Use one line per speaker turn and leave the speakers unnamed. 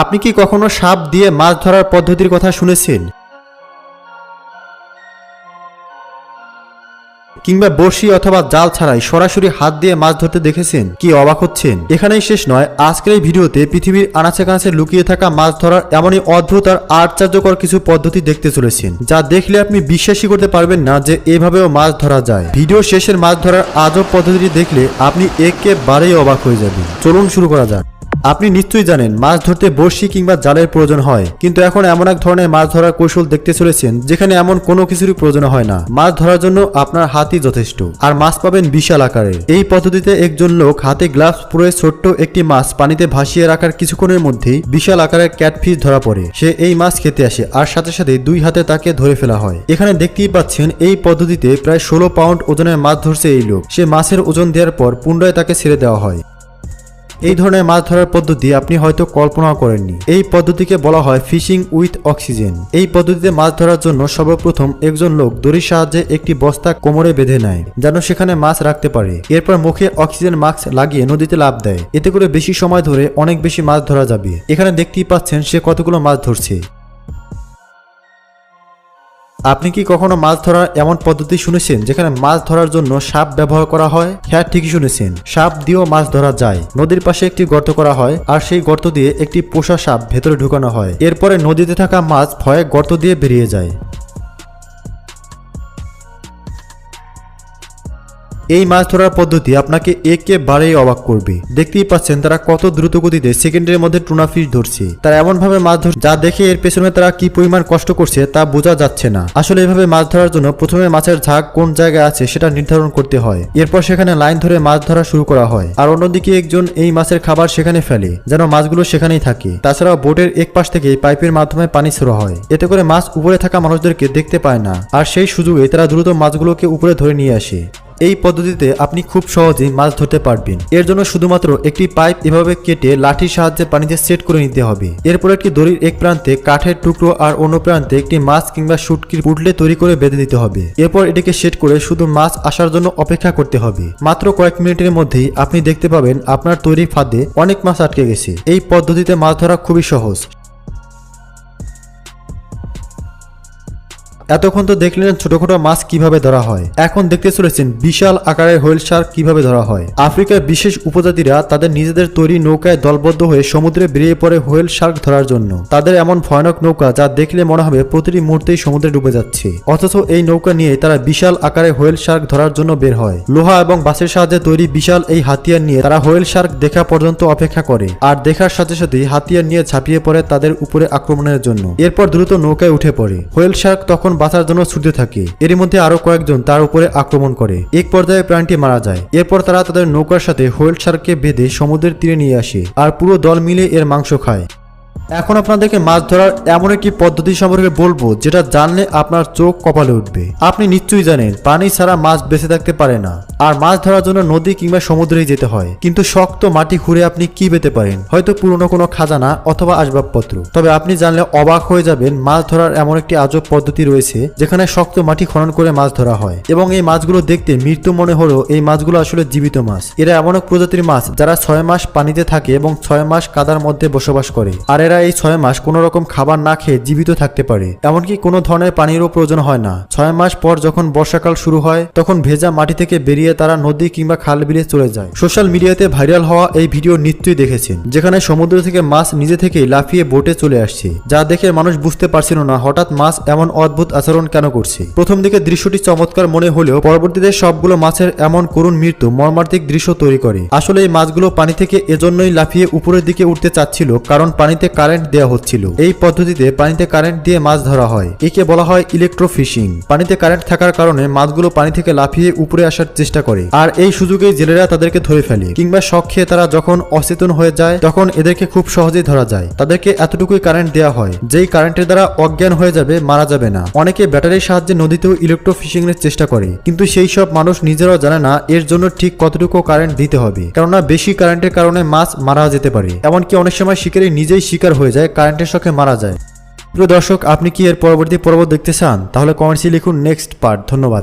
আপনি কি কখনো সাপ দিয়ে মাছ ধরার পদ্ধতির কথা শুনেছেন? কিংবা বড়শি অথবা জাল ছাড়াই সরাসরি হাত দিয়ে মাছ ধরতে দেখেছেন? কি অবাক হচ্ছেন? এখানেই শেষ নয়, আজকের এই ভিডিওতে পৃথিবীর আনাচে কানাচে লুকিয়ে থাকা মাছ ধরার এমনই অদ্ভুত আর আশ্চর্যকর কিছু পদ্ধতি দেখতে চলেছেন, যা দেখলে আপনি বিশ্বাসই করতে পারবেন না যে এভাবেও মাছ ধরা যায়। ভিডিও শেষের মাছ ধরার আজব পদ্ধতিটি দেখলে আপনি একেবারেই অবাক হয়ে যাবেন। চলুন শুরু করা যাক। আপনি নিশ্চয়ই জানেন, মাছ ধরতে বড়শি কিংবা জালের প্রয়োজন হয়। কিন্তু এখন এমন এক ধরনের মাছ ধরার কৌশল দেখতে চলেছেন, যেখানে এমন কোনো কিছুরই প্রয়োজন হয় না। মাছ ধরার জন্য আপনার হাতই যথেষ্ট, আর মাছ পাবেন বিশাল আকারে। এই পদ্ধতিতে একজন লোক হাতে গ্লাভস পরে ছোট্ট একটি মাছ পানিতে ভাসিয়ে রাখার কিছুক্ষণের মধ্যেই বিশাল আকারের ক্যাটফিশ ধরা পড়ে। সে এই মাছ খেতে আসে, আর সাথে সাথে দুই হাতে তাকে ধরে ফেলা হয়। এখানে দেখতেই পাচ্ছেন, এই পদ্ধতিতে প্রায় ষোলো পাউন্ড ওজনের মাছ ধরছে এই লোক। সে মাছের ওজন দেওয়ার পর পুনরায় তাকে ছেড়ে দেওয়া হয়। এই ধরনের মাছ ধরার পদ্ধতি আপনি হয়তো কল্পনা করেননি। এই পদ্ধতিকে বলা হয় ফিশিং উইথ অক্সিজেন। এই পদ্ধতিতে মাছ ধরার জন্য সর্বপ্রথম একজন লোক দড়ির সাহায্যে একটি বস্তা কোমরে বেঁধে নেয়, যেন সেখানে মাছ রাখতে পারে। এরপর মুখে অক্সিজেন মাস্ক লাগিয়ে নদীতে লাভ দেয়। এতে করে বেশি সময় ধরে অনেক বেশি মাছ ধরা যাবে। এখানে দেখতেই পাচ্ছেন সে কতগুলো মাছ ধরছে। আপনি কি কখনো মাছ ধরার এমন পদ্ধতি শুনেছেন যেখানে মাছ ধরার জন্য সাপ ব্যবহার করা হয়? হ্যাঁ ঠিকই শুনেছেন। সাপ দিয়েও মাছ ধরা যায়। নদীর পাশে একটি গর্ত করা হয় আর সেই গর্ত দিয়ে একটি পোষা সাপ ভেতরে ঢুকানো হয়। এরপরে নদীতে থাকা মাছ ভয়ে গর্ত দিয়ে বেরিয়ে যায়। এই মাছ ধরার পদ্ধতি আপনাকে একেবারেই অবাক করবে। দেখতেই পাচ্ছেন তারা কত দ্রুত গতিতে সেকেন্ডের মধ্যে টুনা ফিশ ধরছে। তারা এমন ভাবে মাছ ধর যা দেখে এর পেছনে তারা কি পরিমাণ কষ্ট করছে তা বোঝা যাচ্ছে না। আসলে এভাবে মাছ ধরার জন্য প্রথমে মাছের ঝাঁক কোন জায়গায় আছে সেটা নির্ধারণ করতে হয়। এরপর সেখানে লাইন ধরে মাছ ধরা শুরু করা হয়। আর অন্যদিকে একজন এই মাছের খাবার সেখানে ফেলে, যেন মাছগুলো সেখানেই থাকে। তাছাড়াও বোটের এক পাশ থেকে পাইপের মাধ্যমে পানি ছোড়া হয়। এতে করে মাছ উপরে থাকা মানুষদেরকে দেখতে পায় না। আর সেই সুযোগে তারা দ্রুত মাছগুলোকে উপরে ধরে নিয়ে আসে। এই পদ্ধতিতে আপনি খুব সহজেই মাছ ধরতে পারবেন। এর জন্য শুধুমাত্র একটি পাইপ এভাবে কেটে লাঠির সাহায্যে পানিতে সেট করে নিতে হবে। এরপর একটি দড়ির এক প্রান্তে কাঠের টুকরো আর অন্য প্রান্তে একটি মাছ কিংবা শুটকির পুটলে তৈরি করে বেঁধে দিতে হবে। এরপর এটিকে সেট করে শুধু মাছ আসার জন্য অপেক্ষা করতে হবে। মাত্র কয়েক মিনিটের মধ্যেই আপনি দেখতে পাবেন আপনার তৈরি ফাঁদে অনেক মাছ আটকে গেছে। এই পদ্ধতিতে মাছ ধরা খুবই সহজ। এতক্ষণ তো দেখলেন ছোটখাটো মাছ কীভাবে ধরা হয়। এখন দেখতে চলেছেন বিশাল আকারের হোয়েল শার্ক কীভাবে ধরা হয়। আফ্রিকার বিশেষ উপজাতিরা তাদের নিজেদের তৈরি নৌকায় দলবদ্ধ হয়ে সমুদ্রে বেরিয়ে পড়ে হোয়েল শার্ক ধরার জন্য। তাদের এমন ভয়ানক নৌকা যা দেখলে মনে হবে প্রতিটি মুহূর্তেই সমুদ্রে ডুবে যাচ্ছে। অথচ এই নৌকা নিয়ে তারা বিশাল আকারে হোয়েল শার্ক ধরার জন্য বের হয়। লোহা এবং বাসের সাহায্যে তৈরি বিশাল এই হাতিয়ার নিয়ে তারা হোয়েল শার্ক দেখা পর্যন্ত অপেক্ষা করে। আর দেখার সাথে সাথে হাতিয়ার নিয়ে ঝাঁপিয়ে পড়ে তাদের উপরে আক্রমণের জন্য। এরপর দ্রুত নৌকায় উঠে পড়ে। হোয়েল শার্ক তখন বাঁচার জন্য ছুটতে থাকে। এর মধ্যে আরও কয়েকজন তার উপরে আক্রমণ করে। এক পর্যায়ে প্রাণটি মারা যায়। এরপর তারা তাদের নৌকার সাথে হোয়েল শার্ককে বেঁধে সমুদ্রের তীরে নিয়ে আসে আর পুরো দল মিলে এর মাংস খায়। এখন আপনাদেরকে মাছ ধরার এমন একটি পদ্ধতি সম্পর্কে বলব, যেটা জানলে আপনার চোখ কপালে উঠবে। আপনি নিশ্চয়ই জানেন, পানি ছাড়া মাছ বেঁচে থাকতে পারে না। আর মাছ ধরার জন্য নদী কিংবা সমুদ্রেই যেতে হয়। কিন্তু শক্ত মাটি খুঁড়ে আপনি কি পেতে পারেন? হয়তো পুরনো কোনো খাজানা অথবা আসবাবপত্র। তবে আপনি জানলে অবাক হয়ে যাবেন, মাছ ধরার এমন একটি আজব পদ্ধতি রয়েছে, যেখানে শক্ত মাটি খনন করে মাছ ধরা হয়। এবং এই মাছগুলো দেখতে মৃত্যু মনে হলেও এই মাছগুলো আসলে জীবিত মাছ। এরা এমন এক প্রজাতির মাছ, যারা ছয় মাস পানিতে থাকে এবং ছয় মাস কাদার মধ্যে বসবাস করে। আর এরা এই ছয় মাস কোনো রকম খাবার না খেয়ে জীবিত থাকতে পারে। এমনকি কোনো ধরনের পানিরও প্রয়োজন হয় না। ছয় মাস পর যখন বর্ষাকাল শুরু হয়, তখন ভেজা মাটি থেকে বেরিয়ে তারা নদী কিংবা খাল বিলে চলে যায়। সোশ্যাল মিডিয়াতে ভাইরাল হওয়া এই ভিডিও নিশ্চয়ই দেখেছেন, যেখানে সমুদ্র থেকে মাছ নিজে থেকেই লাফিয়ে বোটে চলে আসছে, যা দেখে মানুষ বুঝতে পারছিল না হঠাৎ মাছ এমন অদ্ভুত আচরণ কেন করছে। প্রথম দিকে দৃশ্যটি চমৎকার মনে হলেও পরবর্তীতে সবগুলো মাছের এমন করুণ মৃত্যু মর্মান্তিক দৃশ্য তৈরি করে। আসলে এই মাছগুলো পানি থেকে এজন্যই লাফিয়ে উপরের দিকে উঠতে চাচ্ছিল, কারণ পানিতে কারেন্ট দেওয়া হচ্ছিল। এই পদ্ধতিতে পানিতে কারেন্ট দিয়ে মাছ ধরা হয়। একে বলা হয় ইলেকট্রোফিশিং পানিতে কারেন্ট থাকার কারণে মাছগুলো পানি থেকে লাফিয়ে উপরে আসার চেষ্টা করে। আর এই সুযোগে জেলেরা তাদেরকে ধরে ফেলে। কিংবা শখ খেয়ে তারা যখন অচেতন হয়ে যায়, তখন এদেরকে খুব সহজেই ধরা যায়। তাদেরকে এতটুকুই কারেন্ট দেওয়া হয়, যেই কারেন্টের দ্বারা অজ্ঞান হয়ে যাবে, মারা যাবে না। অনেকে ব্যাটারির সাহায্যে নদীতেও ইলেকট্রোফিশিং এর চেষ্টা করে। কিন্তু সেই সব মানুষ নিজেরাও জানে না, এর জন্য ঠিক কতটুকু কারেন্ট দিতে হবে। কেননা বেশি কারেন্টের কারণে মাছ মারা যেতে পারে। এমনকি অনেক সময় শিকারী নিজেই শিকার হয়ে যায় কারেন্টের শখে মারা যায়। প্রিয় দর্শক, আপনি কি এর পরবর্তী পর্ব দেখতে চান? তাহলে কমেন্টসে লিখুন নেক্সট পার্ট ধন্যবাদ।